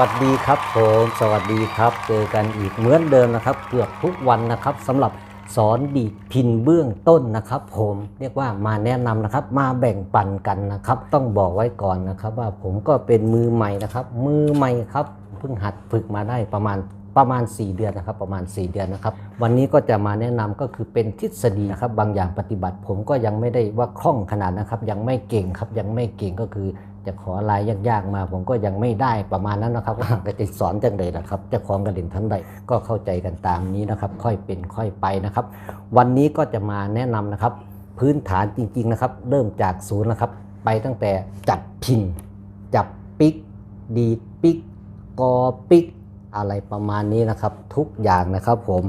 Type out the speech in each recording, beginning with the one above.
สวัสดีครับผมสวัสดีครับ เจอกันอีกเหมือนเดิมนะครับ เกือบทุกวันนะครับสำหรับสอนดีพินเบื้องต้นนะครับ ผมเรียกว่ามาแนะนำนะครับ มาแบ่งปันกันนะครับ ต้องบอกไว้ก่อนนะครับ ว่าผมก็เป็นมือใหม่นะครับ มือใหม่ครับเพิ่งหัดฝึกมาได้ประมาณประมาณ 4 เดือนนะครับประมาณ 4 เดือนนะครับ วันนี้ก็จะมาแนะนำก็คือเป็นทฤษฎีนะครับ บางอย่างปฏิบัติผมก็ยังไม่ได้ว่าคล่องขนาดนะครับ ยังไม่เก่งครับยังไม่เก่งก็คือ จะขอลายยากๆมา ผมก็ยังไม่ได้ประมาณนั้นนะครับว่าก็จะสอนจังเลยนะครับเจะคลองกระเด็นทันใดก็เข้าใจกันตามนี้นะครับ ค่อยเป็นค่อยไปนะครับ วันนี้ก็จะมาแนะนำนะครับ พื้นฐานจริงๆนะครับ เริ่มจากศูนย์นะครับ ไปตั้งแต่จับพินจับปิกดีปิกกอปิกอะไรประมาณนี้นะครับ ทุกอย่างนะครับผม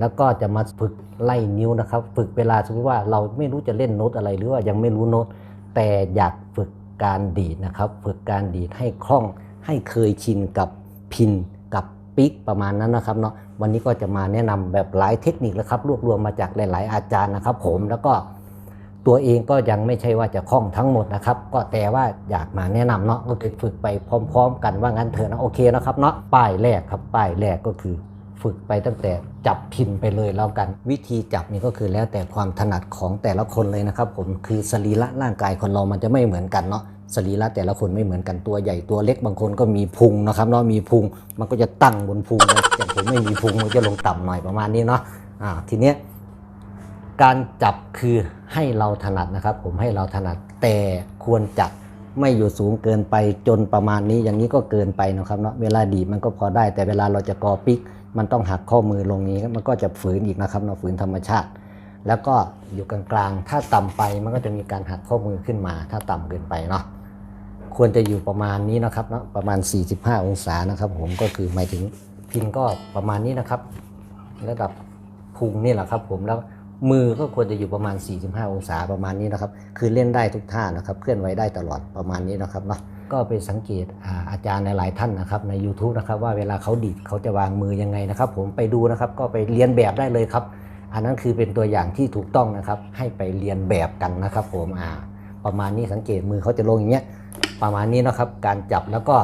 แล้วก็จะมาฝึกไล่นิ้วนะครับ ฝึกเวลาสมมติว่าเราไม่รู้จะเล่นโน้ตอะไรหรือว่ายังไม่รู้โน้ตแต่อยากฝึก การดีดนะครับ ฝึกการดีดให้คล่องให้เคยชินกับพินกับปิกประมาณนั้นนะครับเนาะวันนี้ก็จะมาแนะนำแบบหลายเทคนิคแล้วครับ รวบรวมมาจากหลาย ๆ อาจารย์นะครับ ผมแล้วก็ตัวเองก็ยังไม่ใช่ว่าจะคล่องทั้งหมดนะครับ ก็แต่ว่าอยากมาแนะนำเนาะก็คือฝึกไปพร้อม ๆ กันว่างั้นเถอะนะโอเคนะครับเนาะป้ายแรกครับป้ายแรกก็คือฝึกไปตั้งแต่จับพินไปเลยแล้วกัน วิธีจับนี่ก็คือแล้วแต่ความถนัดของแต่ละคนเลยนะครับ ผมคือสรีระร่างกายคนเรามันจะไม่เหมือนกันเนาะ สรีระแต่ละคนไม่เหมือนกันตัวใหญ่ตัวเล็กบางคนก็มีพุงนะครับเนาะมีพุงมันก็จะตั้งบนพุงนะแต่ผมไม่มีพุงมันจะลงต่ำหน่อยประมาณนี้เนาะอ่าทีเนี้ยการจับคือให้เราถนัดนะครับ ผมให้เราถนัดแต่ควรจับไม่อยู่สูงเกินไปจนประมาณนี้อย่างนี้ก็เกินไปนะครับเนาะเวลาดีมันก็พอได้ แต่เวลาเราจะกอปิก มันต้องหักข้อมือลงนี้มันก็จะฝืนอีกนะครับเนาะฝืนธรรมชาติ แล้วก็อยู่กลางๆ ถ้าต่ำไปมันก็จะมีการหักข้อมือขึ้นมา ถ้าต่ำเกินไปเนาะ ควรจะอยู่ประมาณนี้นะครับนะประมาณ 45 องศานะครับ ผมก็คือหมายถึงพินก็ประมาณนี้นะครับ ระดับพุงนี่แหละครับ ผมแล้วมือก็ควรจะอยู่ประมาณ 45 องศาประมาณนี้นะครับ คือเล่นได้ทุกท่านะครับ เคลื่อนไหวได้ตลอดประมาณนี้นะครับเนาะก็ไปสังเกตอาอาจารย์หลาย ๆ ท่านนะครับ ใน YouTube นะครับ ว่าเวลาเขาดีดเขาจะวางมือยังไงนะครับ ผมไปดูนะครับก็ไปเรียนแบบได้เลยครับ อันนั้นคือเป็นตัวอย่างที่ถูกต้องนะครับ ให้ไปเรียนแบบกันนะครับ ผมอ่าประมาณนี้สังเกตมือเขาจะลงอย่างเงี้ย ประมาณนี้นะครับ การจับแล้วก็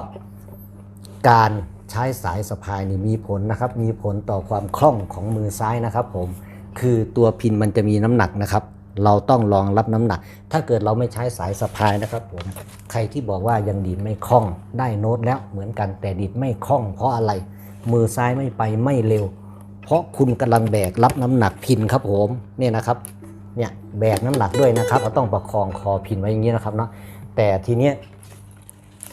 การใช้สายสะพายนี่มีผลนะครับ มีผลต่อความคล่องของมือซ้ายนะครับ ผมคือตัวพินมันจะมีน้ำหนักนะครับ เราต้องรองรับน้ำหนัก ถ้าเกิดเราไม่ใช้สายสะพายนะครับผมใครที่บอกว่ายังดีดไม่คล่องได้โน้ตแล้วเหมือนกันแต่ดีดไม่คล่อง เพราะอะไร มือซ้ายไม่ไปไม่เร็ว เพราะคุณกำลังแบกรับน้ำหนักพินครับผมเนี่ยนะครับเนี่ยแบกน้ำหนักด้วยนะครับเราต้องประคองคอพินไว้อย่างนี้นะครับเนาะแต่ทีเนี้ย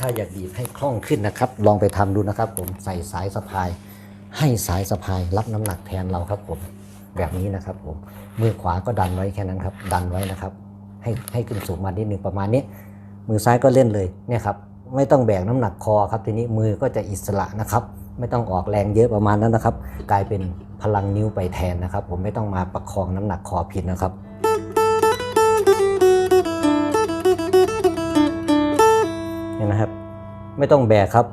ถ้าอยากดีดให้คล่องขึ้นนะครับ ลองไปทำดูนะครับ ผมใส่สายสะพาย ให้สายสะพายรับน้ำหนักแทนเราครับ ผมแบบนี้นะครับ ผมมือขวาก็ดันไว้แค่นั้นครับ ดันไว้นะครับ ให้ให้ขึ้นสูงมานิดหนึ่งประมาณนี้ มือซ้ายก็เล่นเลยเนี่ยครับไม่ต้องแบกน้ำหนักคอครับ ทีนี้มือก็จะอิสระนะครับ ไม่ต้องออกแรงเยอะประมาณนั้นนะครับ กลายเป็นพลังนิ้วไปแทนนะครับ ผมไม่ต้องมาประคองน้ำหนักคอผิดนะครับ ไม่ต้องแบกครับ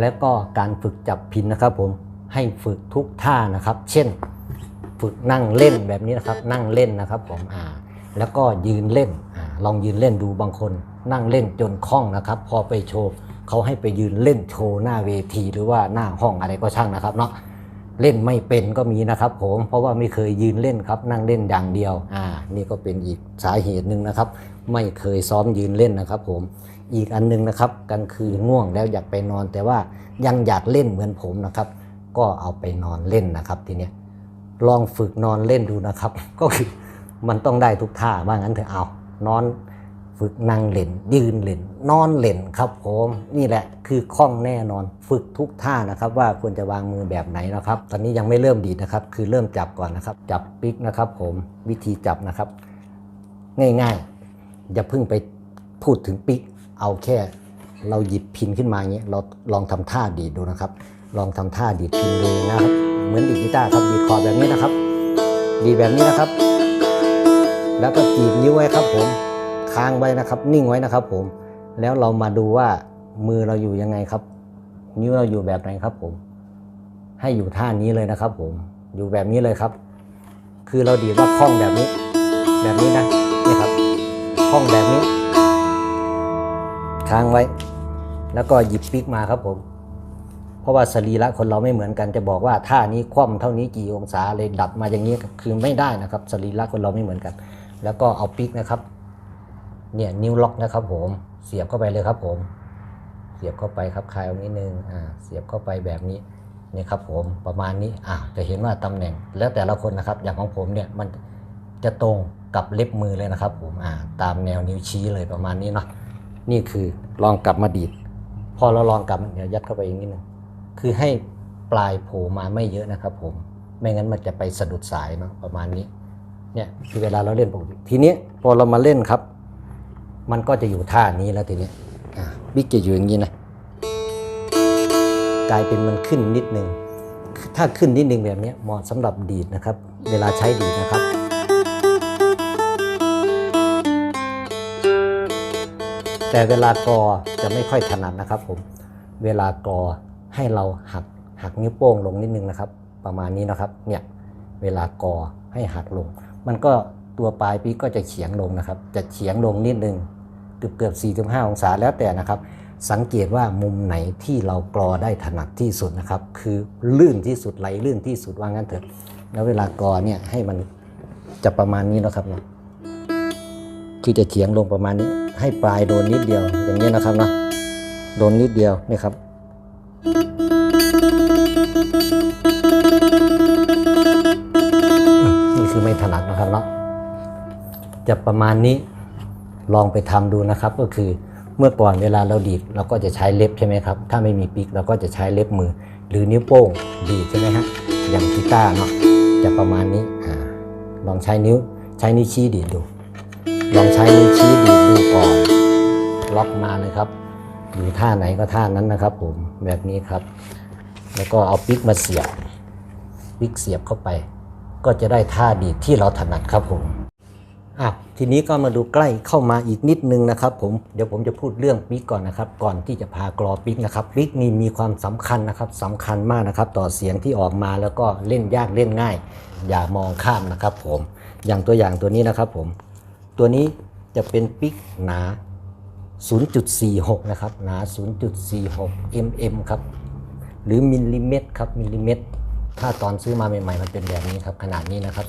และก็การฝึกจับพินนะครับผมให้ฝึกทุกท่านะครับ เช่น ฝึกนั่งเล่นแบบนี้นะครับ นั่งเล่นนะครับผมอ่าแล้วก็ยืนเล่นอลองยืนเล่นดูบางคน นั่งเล่นจนคล่องนะครับ พอไปโชว์เขาให้ไปยืนเล่นโชว์หน้าเวทีหรือว่าหน้าห้องอะไรก็ช่างนะครับเนาะ เล่นไม่เป็นก็มีนะครับผมเพราะว่าไม่เคยยืนเล่นครับนั่งเล่นอย่างเดียวอ่านี่ก็เป็นอีกสาเหตุหนึ่งนะครับ ไม่เคยซ้อมยืนเล่นนะครับ ผมอีกอันหนึงนะครับกลางคืนง่วงแล้วอยากไปนอน แต่ว่ายังอยากเล่นเหมือนผมนะครับ ก็เอาไปนอนเล่นนะครับทีเนี้ยลองฝึกนอนเล่นดูนะครับ ก็คือมันต้องได้ทุกท่าว่างั้นเถอะเอานอน ฝึกนั่งเล่นยืนเล่นนอนเล่นครับผมนี่แหละคือคล่องแน่นอน ฝึกทุกท่านะครับ ว่าควรจะวางมือแบบไหนนะครับ ตอนนี้ยังไม่เริ่มดีนะครับ คือเริ่มจับก่อนนะครับ จับปิกนะครับ ผมวิธีจับนะครับ ง่ายๆอย่าเพิ่งไปพูดถึงปิกเอาแค่ เราหยิบพินขึ้นมาอย่างเงี้ยเราลองทำท่าดีดดูนะครับ ลองทำท่าดีดพินดูนะครับ เหมือนดีดกีตาร์ครับดีดคอแบบนี้นะครับ ดีแบบนี้นะครับ แล้วก็จีบนิ้วไว้ครับผม ค้างไว้นะครับ นิ่งไว้นะครับผม แล้วเรามาดูว่ามือเราอยู่ยังไงครับ นิ้วเราอยู่แบบไหนครับผม ให้อยู่ท่านี้เลยนะครับ ผม อยู่แบบนี้เลยครับ คือเราดีดว่าคล่องแบบนี้ แบบนี้นะนี่ครับท่องแบบนี้ ค้างไว้ แล้วก็หยิบปิกมาครับผม เพราะว่าสรีระคนเราไม่เหมือนกันจะบอกว่าท่านี้คว่ำเท่านี้กี่องศาเลยดัดมาอย่างนี้คือไม่ได้นะครับสรีระคนเราไม่เหมือนกัน แล้วก็เอาปิกนะครับ เนี่ยนิ้วล็อกนะครับผมเสียบเข้าไปเลยครับผม เสียบเข้าไปครับคลายออกนิดนึงอ่าเสียบเข้าไปแบบนี้นี่ครับผมประมาณนี้อ่าจะเห็นว่าตำแหน่งแล้วแต่ละคนนะครับอย่างของผมเนี่ยมันจะตรงกับเล็บมือเลยนะครับผมอ่าตามแนวนิ้วชี้เลยประมาณนี้เนาะนี่คือลองกลับมาดีด พอเราลองกลับเดี๋ยวยัดเข้าไปอีกนิดนึงคือให้ปลายโผล่มาไม่เยอะนะครับผมไม่งั้นมันจะไปสะดุดสายเนาะประมาณนี้เนี่ยคือเวลาเราเล่นปกติทีนี้พอเรามาเล่นครับ มันก็จะอยู่ท่านี้แล้วทีนี้บิ๊กจะอยู่อย่างนี้นะกลายเป็นมันขึ้นนิดนึง ถ้าขึ้นนิดนึงแบบนี้เหมาะสำหรับดีดนะครับ เวลาใช้ดีดนะครับ แต่เวลากรอจะไม่ค่อยถนัดนะครับผม เวลากรอให้เราหักหักนิ้วโป้งลงนิดนึงนะครับ ประมาณนี้นะครับ เนี่ย เวลากอให้หักลง มันก็ตัวปลายปีกก็จะเฉียงลงนะครับ จะเฉียงลงนิดนึง กือบเกือบ45 องศาแล้วแต่นะครับ สังเกตว่ามุมไหนที่เรากรอได้ถนัดที่สุดนะครับ คือลื่นที่สุดไหลลื่นที่สุดว่างั้นเถอะ แล้วเวลากรอเนี่ยให้มันจะประมาณนี้นะครับเนาะคือจะเฉียงลงประมาณนี้ ให้ปลายโดนนิดเดียวอย่างนี้นะครับเนาะโดนนิดเดียวนี่ครับนี่คือไม่ถนัดนะครับเนาะจะประมาณนี้ ลองไปทำดูนะครับก็คือเมื่อก่อนเวลาเราดีดเราก็จะใช้เล็บใช่ไหมครับ ถ้าไม่มีปิกเราก็จะใช้เล็บมือ หรือนิ้วโป้งดีดใช่ไหมฮะอย่างกีตาร์เนาะจะประมาณนี้อ่าลองใช้นิ้วใช้นิ้วชี้ดีดดู ลองใช้นิ้วชี้ดีดดูก่อนล็อกมาเลยครับ อยู่ท่าไหนก็ท่านั้นนะครับ ผมแบบนี้ครับ แล้วก็เอาปิกมาเสียบปิกเสียบเข้าไป ก็จะได้ท่าดีดที่เราถนัดครับผม อะทีนี้ก็มาดูใกล้เข้ามาอีกนิดนึงนะครับผมเดี๋ยวผมจะพูดเรื่องปิ๊กก่อนนะครับ ก่อนที่จะพากรอปิ๊กนะครับปิ๊กนี่มีความสำคัญนะครับสำคัญมากนะครับ ต่อเสียงที่ออกมาแล้วก็เล่นยากเล่นง่าย อย่ามองข้ามนะครับผมอย่างตัวอย่างตัวนี้นะครับผมตัวนี้จะเป็นปิ๊กหนา 0.46 นะครับ หนา 0.46 mm ครับ หรือมิลลิเมตรครับมิลลิเมตรถ้าตอนซื้อมาใหม่ๆ มันเป็นแบบนี้ครับ ขนาดนี้นะครับ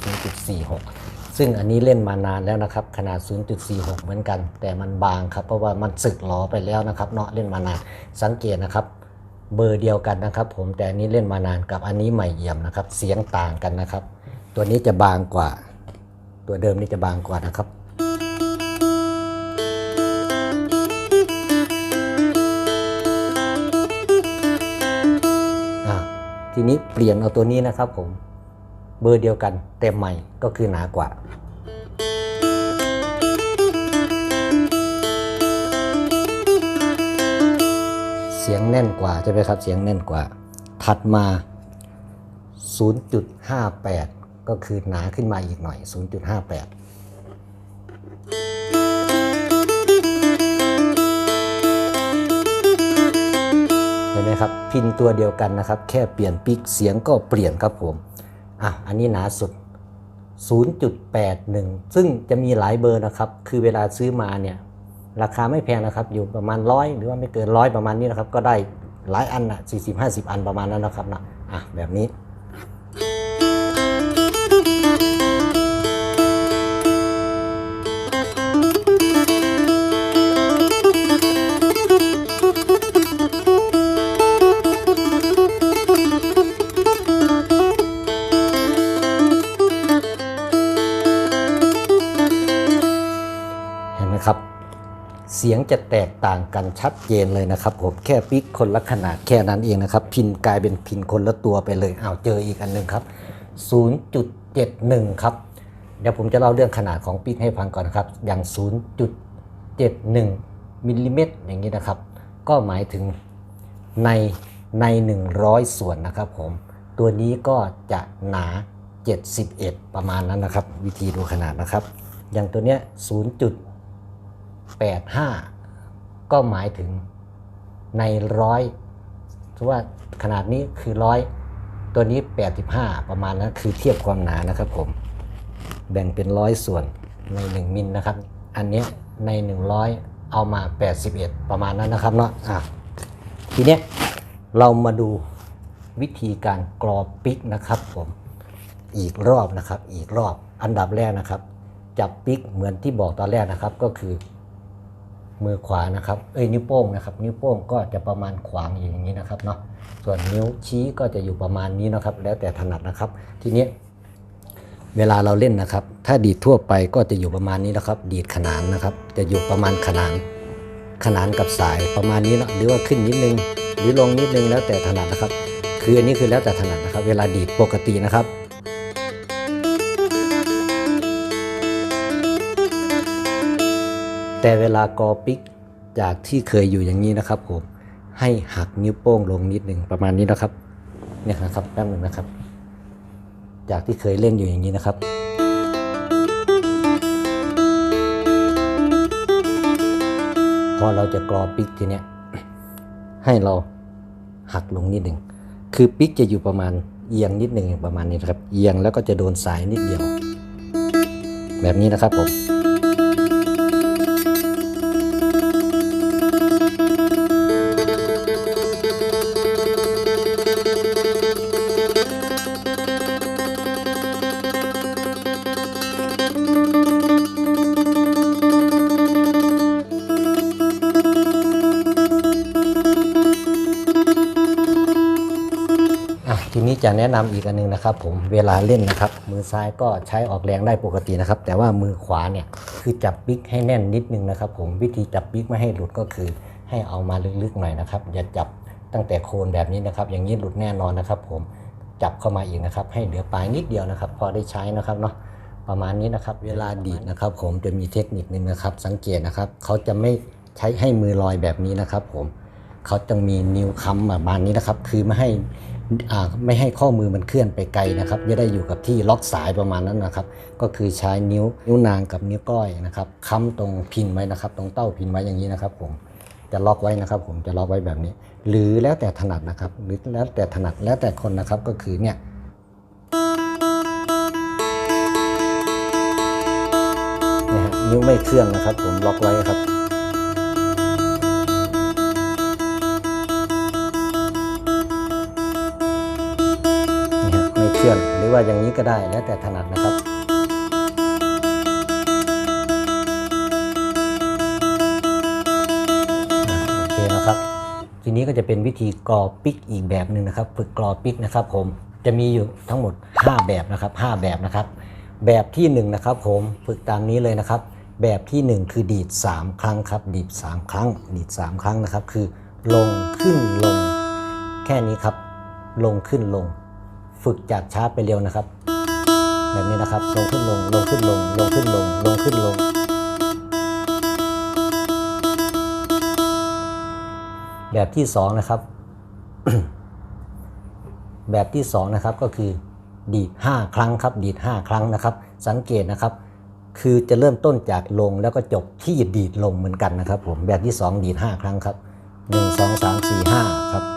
0.46 ซึ่งอันนี้เล่นมานานแล้วนะครับ ขนาด 0.46 เหมือนกัน แต่มันบางครับ เพราะว่ามันสึกหลอไปแล้วนะครับเนาะเล่นมานานสังเกตนะครับ เบอร์เดียวกันนะครับ ผมแต่อันนี้เล่นมานานกับอันนี้ใหม่เยี่ยมนะครับ เสียงต่างกันนะครับ ตัวนี้จะบางกว่า ตัวเดิมนี่จะบางกว่านะครับอะทีนี้เปลี่ยนเอาตัวนี้นะครับผม บอร์เดียวกันแต่ใหม่ก็คือหนากว่า เสียงแน่นกว่าใช่ไหมครับเสียงแน่นกว่า ถัดมา 0.58 ก็คือหนาขึ้นมาอีกหน่อย 0.58เห็นไหมครับ พินตัวเดียวกันนะครับ แค่เปลี่ยนปิกเสียงก็เปลี่ยนครับผม อะอันนี้หนาสุด 0.81 ซึ่งจะมีหลายเบอร์นะครับ คือเวลาซื้อมาเนี่ยราคาไม่แพงนะครับ อยู่ประมาณร้อยหรือว่าไม่เกินร้อยประมาณนี้นะครับ ก็ได้หลายอันนะ40 50 อันประมาณนั้นนะครับนะอะแบบนี้ สียงจะแตกต่างกันชัดเจนเลยนะครับผมแค่ปิกคนละขนาดแค่นั้นเองนะครับ พินกลายเป็นพินคนละตัวไปเลยเอาเจออีกอันหนึ่งครับ 0.71 ครับ เดี๋ยวผมจะเล่าเรื่องขนาดของปิกให้ฟังก่อนนะครับ อย่าง 0.71มิลลิเมตรอย่างนี้นะครับ ก็หมายถึงในใน 100 ส่วนนะครับผม ตัวนี้ก็จะหนา 71 ประมาณนั้นนะครับ วิธีดูขนาดนะครับ อย่างตัวเนี้ย 0. 85 ก็หมายถึงในร้อยถือว่าขนาดนี้คือร้อยตัวนี้ 85 ประมาณนั้นคือเทียบความหนานะครับผม แบ่งเป็นร้อยส่วนใน 1มิลนะครับ อันนี้ใน 100 เอามา 81 ประมาณนั้นนะครับเนาะอะทีเนี้ยเรามาดูวิธีการกรอปิกนะครับผมอีกรอบนะครับ อีกรอบอันดับแรกนะครับ จับปิกเหมือนที่บอกตอนแรกนะครับก็คือ มือขวานะครับ เอ้ยนิ้วโป้งนะครับ นิ้วโป้งก็จะประมาณขวางอยู่อย่างนี้นะครับเนาะ ส่วนนิ้วชี้ก็จะอยู่ประมาณนี้นะครับ แล้วแต่ถนัดนะครับ ทีนี้เวลาเราเล่นนะครับ ถ้าดีดทั่วไปก็จะอยู่ประมาณนี้นะครับ ดีดขนานนะครับ จะอยู่ประมาณขนาน ขนานกับสายประมาณนี้นะหรือว่าขึ้นนิดนึง หรือลงนิดนึงแล้วแต่ถนัดนะครับ คืออันนี้คือแล้วแต่ถนัดนะครับ เวลาดีดปกตินะครับ แต่เวลากอปิกจากที่เคยอยู่อย่างนี้นะครับผมให้หักนิ้วโป้งลงนิดหนึ่งประมาณนี้นะครับเนี่ยนะครับแป๊บหนึ่งนะครับ จากที่เคยเล่นอยู่อย่างนี้นะครับ พอเราจะกรอปิกทีเนี้ยให้เราหักลงนิดหนึ่งคือปิกจะอยู่ประมาณเอียงนิดหนึ่งประมาณนี้นะครับ เอียงแล้วก็จะโดนสายนิดเดียว แบบนี้นะครับผม นะแนะนำอีกอันหนึงนะครับผมเวลาเล่นนะครับ มือซ้ายก็ใช้ออกแรงได้ปกตินะครับ แต่ว่ามือขวาเนี่ยคือจับปิ๊กให้แน่นนิดนึงนะครับ ผมวิธีจับปิ๊กไม่ให้หลุดก็คือ ให้เอามาลึกๆหน่อยนะครับ อย่าจับตั้งแต่โคนแบบนี้นะครับ อย่างนี้หลุดแน่นอนนะครับ ผมจับเข้ามาอีกนะครับ ให้เหลือปลายนิดเดียวนะครับ พอได้ใช้นะครับเนาะประมาณนี้นะครับ เวลาดีดนะครับ ผมจะมีเทคนิคนึงนะครับ สังเกตนะครับ เขาจะไม่ใช้ให้มือลอยแบบนี้นะครับ ผมเขาจะมีนิ้วค้ำประมาณนี้นะครับ คือไม่ให้ ไม่ให้ข้อมือมันเคลื่อนไปไกลนะครับจะได้อยู่กับที่ล็อกสายประมาณนั้นนะครับ ก็คือใช้นิ้วนิ้วนางกับนิ้วก้อยนะครับค้ำตรงพินไว้นะครับ ตรงเต้าพินไว้อย่างนี้นะครับ ผมจะล็อกไว้นะครับ ผมจะล็อกไว้แบบนี้ หรือแล้วแต่ถนัดนะครับ หรือแล้วแต่ถนัดแล้วแต่คนนะครับก็คือเนี่ยเนี่ยฮะนิ้วไม่เคลื่อนนะครับ ผมล็อกไว้ครับ ชื่อนหรือว่าอย่างนี้ก็ได้แล้วแต่ถนัดนะครับโอเคนะครับ ทีนี้ก็จะเป็นวิธีกรอปิกอีกแบบหนึ่งนะครับ ฝึกกรอปิกนะครับ ผมจะมีอยู่ทั้งหมด 5 แบบนะครับ 5 แบบนะครับ แบบที่1นะครับผมฝึกตามนี้เลยนะครับ แบบที่ 1 คือดีด 3 ครั้งครับ ดีด 3 ครั้ง ดีด 3 ครั้งนะครับ คือลงขึ้นลง แค่นี้ครับ ลงขึ้นลง ฝึกจากช้าไปเร็วนะครับ แบบนี้นะครับ ลงขึ้นลง ลงขึ้นลง ลงขึ้นลง ลงขึ้นลง แบบที่สองนะครับ แบบที่สองนะครับก็คือ ดีด 5 ครั้งครับ ดีด 5 ครั้งนะครับ สังเกตนะครับ คือจะเริ่มต้นจากลงแล้วก็จบที่ดีดลงเหมือนกันนะครับผม แบบที่ 2 ดีด 5 ครั้งครับ 1 2 3 4 5 ครับ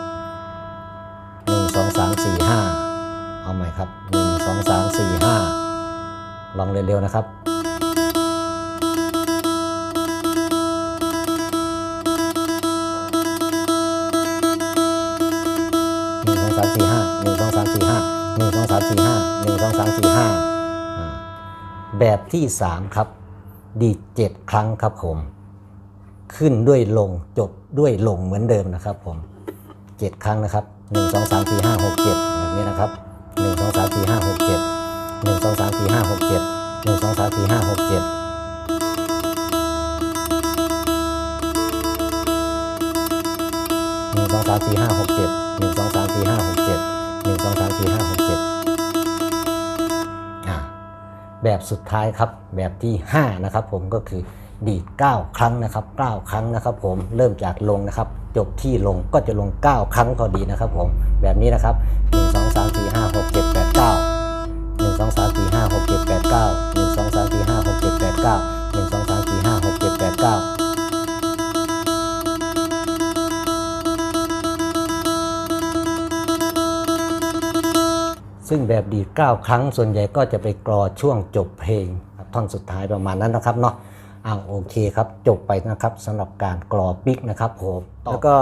งสามสี่ห้าอ่าแบบที่สามครับ ดีดเจ็ดครั้งครับผม ขึ้นด้วยลงจบด้วยลงเหมือนเดิมนะครับผมเจ็ดครั้งนะครับหนึ่งสองสามสี่ห้าหกเจ็ดแบบนี้นะครับหนึ่งสองสามสี่ห้าหกเจ็ด หนึ่งสองสามสี่ห้าหกเจ็ดหนึ่งสองสามสี่ห้าหกเจ็ดหนึ่งสองสามสี่ห้าหกเจ็ดหนึ่งสองสามสี่ห้าหกเจ็ดอ่าแบบสุดท้ายครับแบบที่ 5 นะครับ ผมก็คือดีด 9 ครั้งนะครับ 9 ครั้งนะครับ ผมเริ่มจากลงนะครับ จบที่ลงก็จะลง 9 ครั้งพอดีนะครับ ผมแบบนี้นะครับ 1 2 3 4 5 6 7 8 9 1 2 3 4 5 6 7 8 9 5 6 7 8 9 1 2 3 4 5 6 7 8 9ซึ่งแบบดีด9ครั้งส่วนใหญ่ก็จะไปกรอช่วงจบเพลงครับท่อนสุดท้ายประมาณนั้นนะครับเนาะอ้าวโอเคครับจบไปนะครับสำหรับการกรอปิกนะครับผมแล้วก็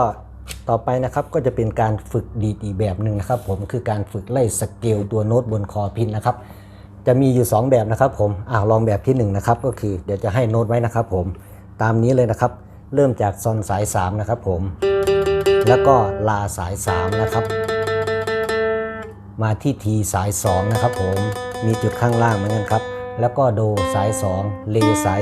ต่อไปนะครับก็จะเป็นการฝึกดีดอีกแบบหนึ่งนะครับผมคือการฝึกไล่สเกลตัวโน้ตบนคอพินนะครับ จะมีอยู่ 2 แบบนะครับผมอ่าลองแบบที่1นะครับก็คือเดี๋ยวจะให้โน้ตไว้นะครับผมตามนี้เลยนะครับ เริ่มจากซอนสาย 3 นะครับผม แล้วก็ลาสาย 3 นะครับ มาที่ทีสาย 2 นะครับผมมีจุดข้างล่างเหมือนกันครับ แล้วก็โดสาย 2 เลสาย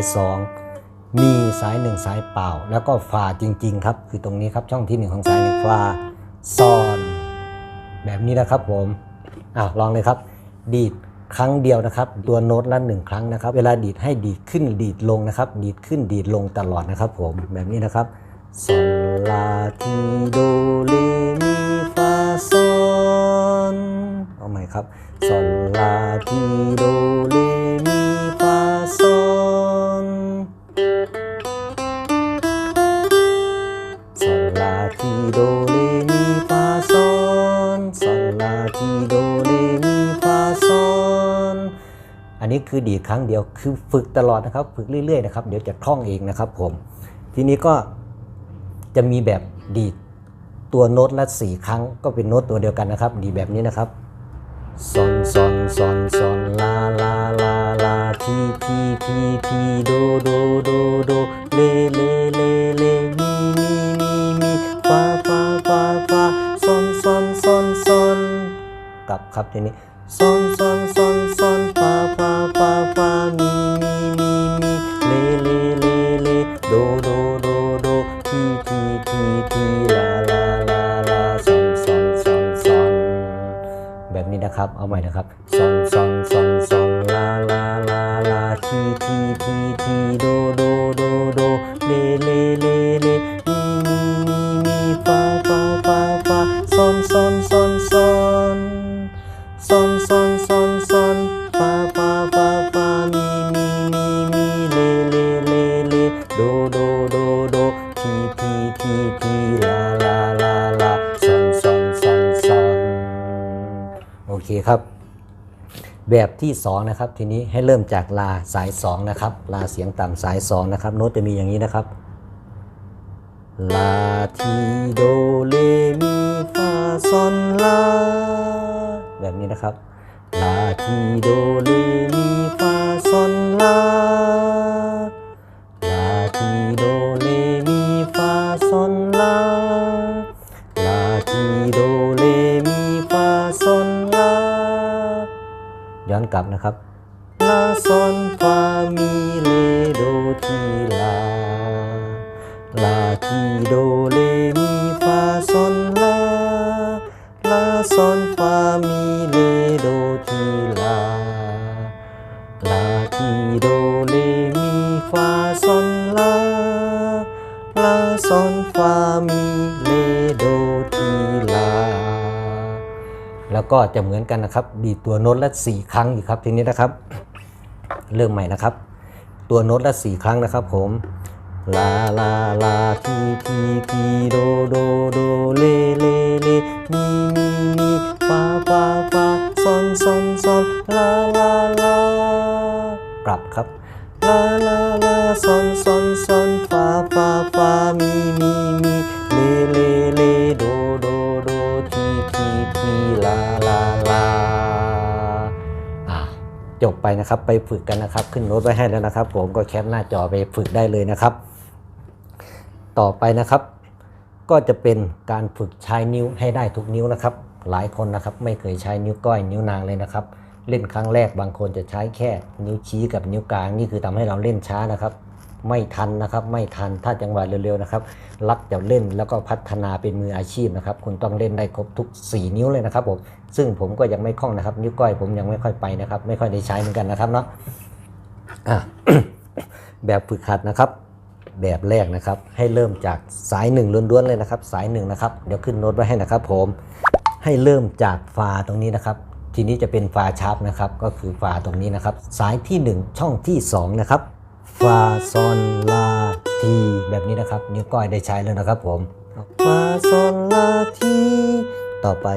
2 มีสาย 1 สายเปล่า แล้วก็ฟาจริง ๆ ครับ คือตรงนี้ครับช่องที่ 1 ของสายหนึ่งฟาซอน แบบนี้นะครับผมอะลองเลยครับ ดีด ครั้งเดียวนะครับ ตัวโน้ตละหนึ่งครั้งนะครับ เวลาดีดให้ดีดขึ้นดีดลงนะครับ ดีดขึ้นดีดลงตลอดนะครับ ผมแบบนี้นะครับซลาทีโดเรมีฟาซอนเอาใหม่ครับซลาทีโดเรมีฟาซอนซลาทีโดเรมีฟาซอนซลาทีโด นี้คือดีครั้งเดียวคือฝึกตลอดนะครับ ฝึกเรื่อยๆนะครับเดี๋ยวจะคล่องเองนะครับผม ทีนี้ก็จะมีแบบดีตัวโน้ตละสี่ครั้ง ก็เป็นโน้ตตัวเดียวกันนะครับ ดีแบบนี้นะครับซอนซอนซอนซอนลาลาลาลาทีทีทีทีโดโดโดโดเลเลเลเลมีมีมีมีฟาฟาฟาฟาซอนซอนซอนซอนกลับครับทีนี้ซอนซอน นะครับ เอาใหม่นะครับซอนซอนซอนซอนลาลาลาลาทีทีที แบบที่ 2 นะครับ ทีนี้ให้เริ่มจากลาสาย 2 นะครับ ลาเสียงต่ำสาย 2 นะครับ โน้ตจะมีอย่างนี้นะครับ ลาทีโดเลมีฟาซอนลาแบบนี้นะครับ ลาทีโดเลมีฟาซอนลาลาทีโดเลมีฟาซอน ย้อนกลับนะครับลาซอนฟามีเลโดทีลาลาทีโดเลมีฟาซอนลาลาซอนฟามีเล แล้วก็จะเหมือนกันนะครับ ดีตัวโน้ตละสี่ครั้งอยู่ครับทีนี้นะครับ เริ่มใหม่นะครับ ตัวโน้ตละสี่ครั้งนะครับ ผมลาลาลาทีทีทีโดโดโดเลเลเลมีมี นะครับ ไปฝึกกันนะครับ ขึ้นโน้ตไว้ให้แล้วนะครับ ผมก็แคปหน้าจอไปฝึกได้เลยนะครับ ต่อไปนะครับ ก็จะเป็นการฝึกใช้นิ้วให้ได้ทุกนิ้วนะครับ หลายคนนะครับ ไม่เคยใช้นิ้วก้อยนิ้วนางเลยนะครับ เล่นครั้งแรกบางคนจะใช้แค่ นิ้วชี้กับนิ้วกลางนี่คือทำให้เราเล่นช้านะครับไม่ทันนะครับไม่ทันถ้าจังหวะเร็วๆนะครับ รักจะเล่นแล้วก็พัฒนาเป็นมืออาชีพนะครับ คุณต้องเล่นได้ครบทุก 4 นิ้วเลยนะครับผม ซึ่งผมก็ยังไม่คล่องนะครับ นิ้วก้อยผมยังไม่ค่อยไปนะครับ ไม่ค่อยได้ใช้เหมือนกันนะครับเนาะะแบบฝึกหัดนะครับ แบบแรกนะครับ ให้เริ่มจากสายหนึ่งล้วนๆเลยนะครับ สายหนึ่งนะครับ เดี๋ยวขึ้นโน้ตไว้ให้นะครับ ผมให้เริ่มจากฟาตรงนี้นะครับ ทีนี้จะเป็นฟาชาร์ปนะครับ ก็คือฟาตรงนี้นะครับ สายที่ 1 ช่องที่ 2 นะครับฟาซอนลาทีแบบนี้นะครับ นิ้วก้อยได้ใช้แล้วนะครับผมฟาซอนลาทีต่อไป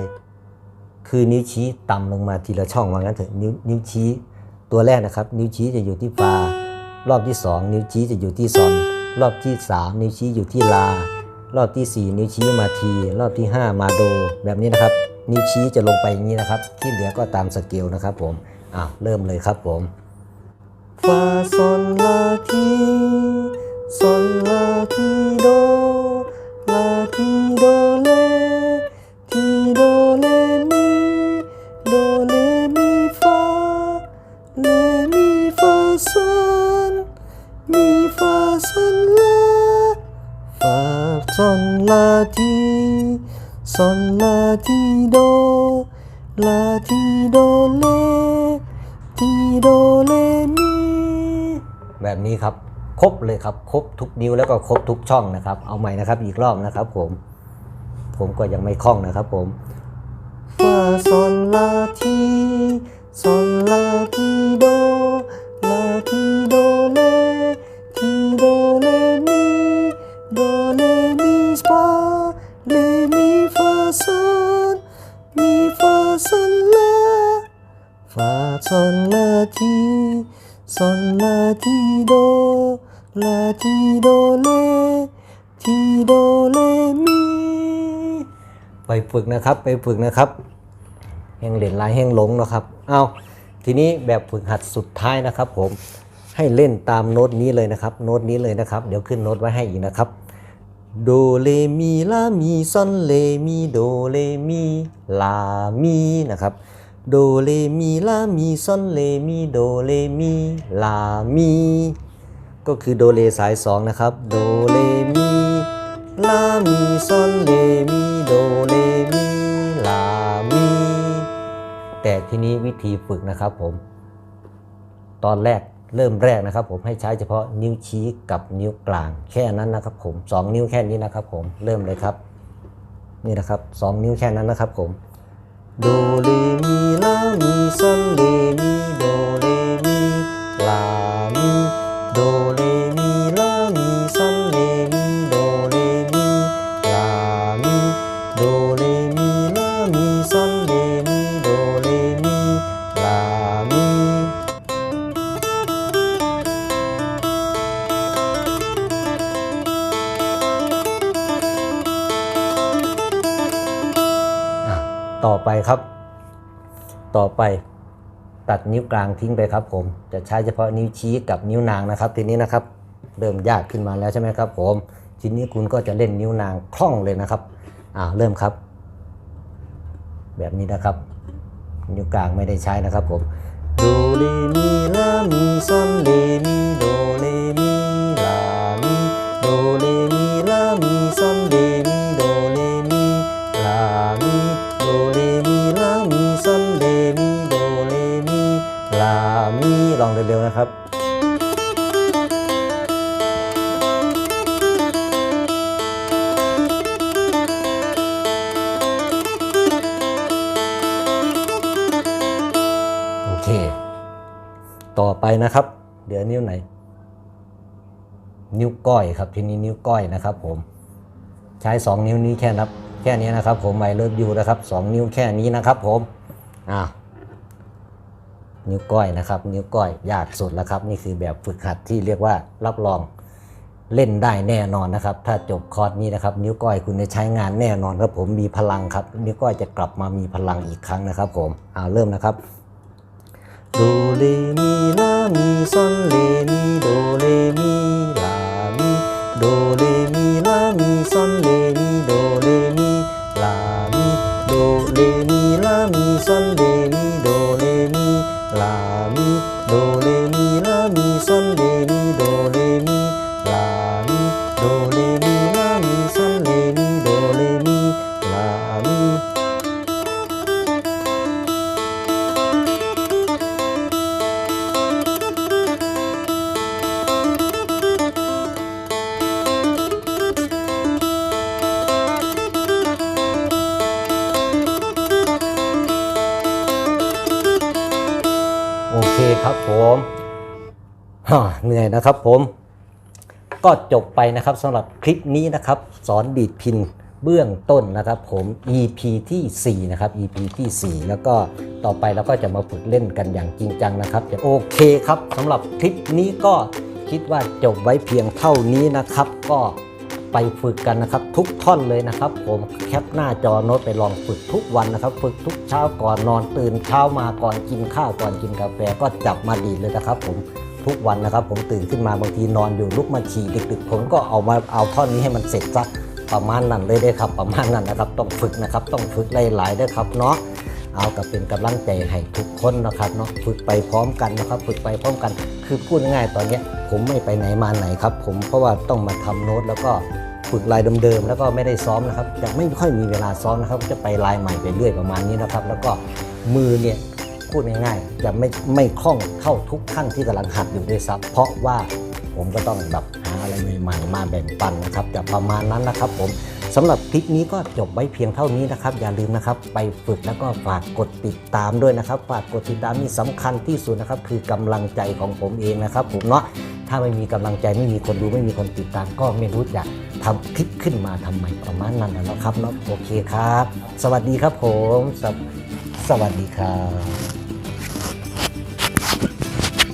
คือนิ้วชี้ต่ำลงมาทีละช่องว่างั้นเถอะนิ้วนิ้วชี้ตัวแรกนะครับ นิ้วชี้จะอยู่ที่ฟารอบที่ 2 นิ้วชี้จะอยู่ที่ซอน รอบที่ 3 นิ้วชี้อยู่ที่ลา รอบที่ 4 นิ้วชี้มาที รอบที่ 5 มาโด แบบนี้นะครับ นิ้วชี้จะลงไปอย่างนี้นะครับ ที่เหลือก็ตามสเกลนะครับผมอ้าวเริ่มเลยครับผมฟาซอนลาทีซอนลาทีโด ก็ครบทุกช่องนะครับ เอาใหม่นะครับอีกรอบนะครับผม ผมก็ยังไม่คล่องนะครับผมฟาซอนลาทีซอนลาทีโดลาทีโดเลทีโดเลมีโดเลมีฟาเลมีฟาซอนมีฟาซอนลาฟาซอนลาทีซอนลาทีโด ลาทีโดเลทีโดเลมีไปฝึกนะครับไปฝึกนะครับ แห่งเหรียญลายแห่งหลงนะครับเอาทีนี้แบบฝึกหัดสุดท้ายนะครับผมให้เล่นตามโน้ตนี้เลยนะครับ โน้ตนี้เลยนะครับ เดี๋ยวขึ้นโน้ตไว้ให้อีกนะครับโดเลมีลามีซอนเลมีโดเลมีลามีนะครับโดเลมีลามีซอนเลมีโดเลมีลามี ก็คือโดเลสายสองนะครับ โดเลมีลามีซอนเลมีโดเลมีลามีแต่ทีนี้วิธีฝึกนะครับผม ตอนแรกเริ่มแรกนะครับ ผมให้ใช้เฉพาะนิ้วชี้กับนิ้วกลาง แค่นั้นนะครับ ผมสองนิ้วแค่นี้นะครับ ผมเริ่มเลยครับ นี่นะครับสองนิ้วแค่นั้นนะครับ ผมโดเลมีลามีซอนเลมีโดเล ต่อไป ตัดนิ้วกลางทิ้งไปครับ ผม จะใช้เฉพาะนิ้วชี้กับนิ้วนางนะครับ ทีนี้นะครับ เริ่มยากขึ้นมาแล้วใช่ไหมครับ ผมทีนี้คุณก็จะเล่นนิ้วนางคล่องเลยนะครับอ่าเริ่มครับ แบบนี้นะครับ นิ้วกลางไม่ได้ใช้นะครับ ผมโดเรมีลามีซอนเลมีโดเรมีลามีโดเร ลองเร็วๆนะครับโอเค ต่อไปนะครับ เดี๋ยวนิ้วไหน นิ้วก้อยครับทีนี้นิ้วก้อยนะครับ ผม ใช้ 2 นิ้วนี้แค่นับ แค่นี้นะครับ ผมไม่เลิฟยูนะครับ 2 นิ้วแค่นี้นะครับ ผมอ่า นิ้วก้อยนะครับ นิ้วก้อยยากสุดแล้วครับ นี่คือแบบฝึกหัดที่เรียกว่ารับรองเล่นได้แน่นอนนะครับ ถ้าจบคอร์สนี้นะครับ นิ้วก้อยคุณจะใช้งานแน่นอนครับผมมีพลังครับ นิ้วก้อยจะกลับมามีพลังอีกครั้งนะครับ ผมเอาเริ่มนะครับโดเรมีลามีซอนเลมีโดเรมีลามีโดเรมีลามีซอนเลมีโดเรมีลามีโดเรมีลามีซอนเล มี เหนื่อยนะครับผมก็จบไปนะครับสำหรับคลิปนี้นะครับ สอนดีดพินเบื้องต้นนะครับผม EP ที่ 4 นะครับ EP ที่ 4 แล้วก็ต่อไปเราก็จะมาฝึกเล่นกันอย่างจริงจังนะครับ จะโอเคครับสำหรับคลิปนี้ก็คิดว่าจบไว้เพียงเท่านี้นะครับ ก็ไปฝึกกันนะครับ ทุกท่อนเลยนะครับ ผมแคปหน้าจอโน้ตไปลองฝึกทุกวันนะครับ ฝึกทุกเช้าก่อนนอนตื่นเช้ามาก่อนกินข้าวก่อนกินกาแฟก็จับมาดีดเลยนะครับผม ทุกวันนะครับ ผมตื่นขึ้นมาบางทีนอนอยู่ลุกมาฉี่ดึกๆ ผมก็เอามาเอาท่อนนี้ให้มันเสร็จซะประมาณนั้นเลยได้ครับประมาณนั้นนะครับต้องฝึกนะครับต้องฝึกหลายๆด้วยครับเนาะเอากับเป็นกำลังใจให้ทุกคนนะครับเนาะฝึกไปพร้อมกันนะครับฝึกไปพร้อมกัน คือพูดง่ายๆตอนนี้ผมไม่ไปไหนมาไหนครับ ผมเพราะว่าต้องมาทำโน้ตแล้วก็ฝึกลายเดิมๆแล้วก็ไม่ได้ซ้อมนะครับจะไม่ค่อยมีเวลาซ้อมนะครับ จะไปลายใหม่ไปเรื่อยประมาณนี้นะครับ แล้วก็มือเนี่ย พูดง่ายๆจะไม่ไม่คล่องเท่าทุกท่านที่กำลังหัดอยู่ด้วยซ้ำเพราะว่าผมก็ต้องแบบหาอะไรใหม่ๆมาแบ่งปันนะครับจะประมาณนั้นนะครับผมสำหรับคลิปนี้ก็จบไว้เพียงเท่านี้นะครับ อย่าลืมนะครับ ไปฝึกแล้วก็ฝากกดติดตามด้วยนะครับ ฝากกดติดตามนี่สำคัญที่สุดนะครับ คือกำลังใจของผมเองนะครับ ผมเนาะถ้าไม่มีกำลังใจไม่มีคนดูไม่มีคนติดตาม ก็ไม่รู้จะทำคลิปขึ้นมาทำไมประมาณนั้นนะครับเนาะโอเคครับ สวัสดีครับผม สวสวัสดีครับ